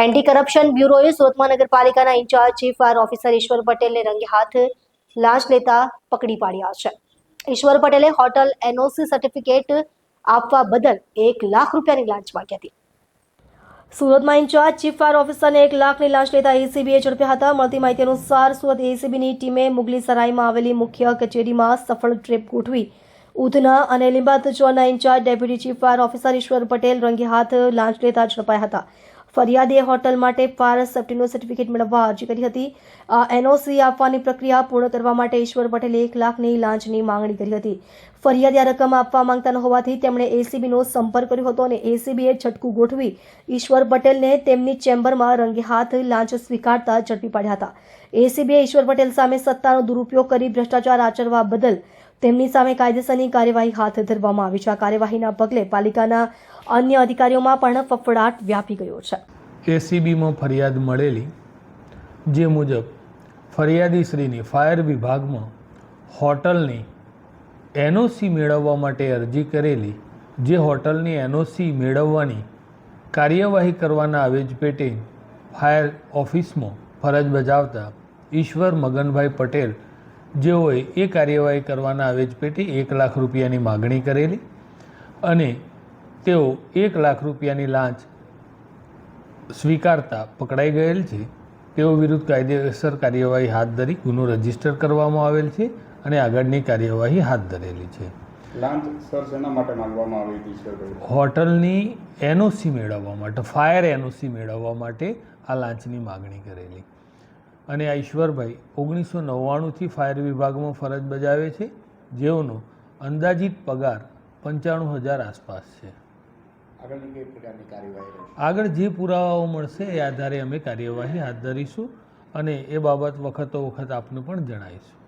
Anti corruption બ્યુરોએ Surat મહાનગરપાલિકાના in charge chief fire officer ઈશ્વર પટેલને રંગે હાથ લાંચ લેતા પકડી પાડ્યા છે. ઈશ્વર પટેલે હોટલ એનઓસી સર્ટિફિકેટ આપવા બદલ એક લાખ રૂપિયાની લાંચ માંગી હતી. સુરતમાં ઇન્ચાર્જ ચીફ ફાયર ઓફિસરને એક લાખની લાંચ લેતા એસીબીએ ઝડપ્યા હતા. મળતી માહિતી અનુસાર સુરત એસીબીની ટીમે મુગલી સરાઈમાં આવેલી મુખ્ય કચેરીમાં સફળ ટ્રેપ ગોઠવી ઉધના અને લીંબાત ઝોનના incharge deputy chief fire officer Ishwar Patel રંગે હાથ લાંચ લેતા ઝડપાયા હતા. ફરિયાદે હોટલ માટે ફાયર સેફ્ટીનું સર્ટિફિકેટ મેળવવા અરજી કરી હતી. એનઓસી આપવાની પ્રક્રિયા પૂર્ણ કરવા માટે ઈશ્વર પટેલે એક લાખની લાંચની માંગણી કરી હતી. ફરિયાદે આ રકમ આપવા માંગતા ન હોવાથી તેમણે એસીબીનો સંપર્ક કર્યો હતો અને એસીબીએ છટકું ગોઠવી ઈશ્વર પટેલને તેમની ચેમ્બરમાં રંગે હાથ લાંચ સ્વીકારતા ઝડપી પાડ્યા હતા. એસીબીએ ઈશ્વર પટેલ સામે સત્તાનો દુરુપયોગ કરી ભ્રષ્ટાચાર આચરવા બદલ તેમની સામે કાયદેસરની કાર્યવાહી હાથ ધરવામાં આવી છે. આ કાર્યવાહીના પગલે પાલિકાના અન્ય અધિકારીઓમાં પણ ફફડાટ વ્યાપી ગયો છે. એસીબીમાં ફરિયાદ મળેલી જે મુજબ ફરિયાદીશ્રીની ફાયર વિભાગમાં હોટલની એનઓસી મેળવવા માટે અરજી કરેલી, જે હોટલની એનઓસી મેળવવાની કાર્યવાહી કરવાના આવેજ પેટે ફાયર ઓફિસમાં ફરજ બજાવતા ઈશ્વર મગનભાઈ પટેલ જેઓએ એ કાર્યવાહી કરવાના આવેજ પેટે એક લાખ રૂપિયાની માગણી કરેલી અને તેઓ એક લાખ રૂપિયાની લાંચ સ્વીકારતા પકડાઈ ગયેલ છે. તેઓ વિરુદ્ધ કાયદેસર કાર્યવાહી હાથ ધરી ગુનો રજિસ્ટર કરવામાં આવેલ છે અને આગળની કાર્યવાહી હાથ ધરેલી છે. લાંચ સર શેના માટે માંગવામાં આવી હતી હોટલની એનઓસી મેળવવા માટે ફાયર એનઓસી મેળવવા માટે આ લાંચની માગણી કરેલી. અને આ ઈશ્વરભાઈ ઓગણીસો નવ્વાણુંથી ફાયર વિભાગમાં ફરજ બજાવે છે જેઓનો અંદાજિત પગાર પંચાણું હજાર આસપાસ છે. આગળ જે પુરાવાઓ મળશે એ આધારે અમે કાર્યવાહી હાથ ધરીશું અને એ બાબત વખતો વખત આપને પણ જણાવીશું.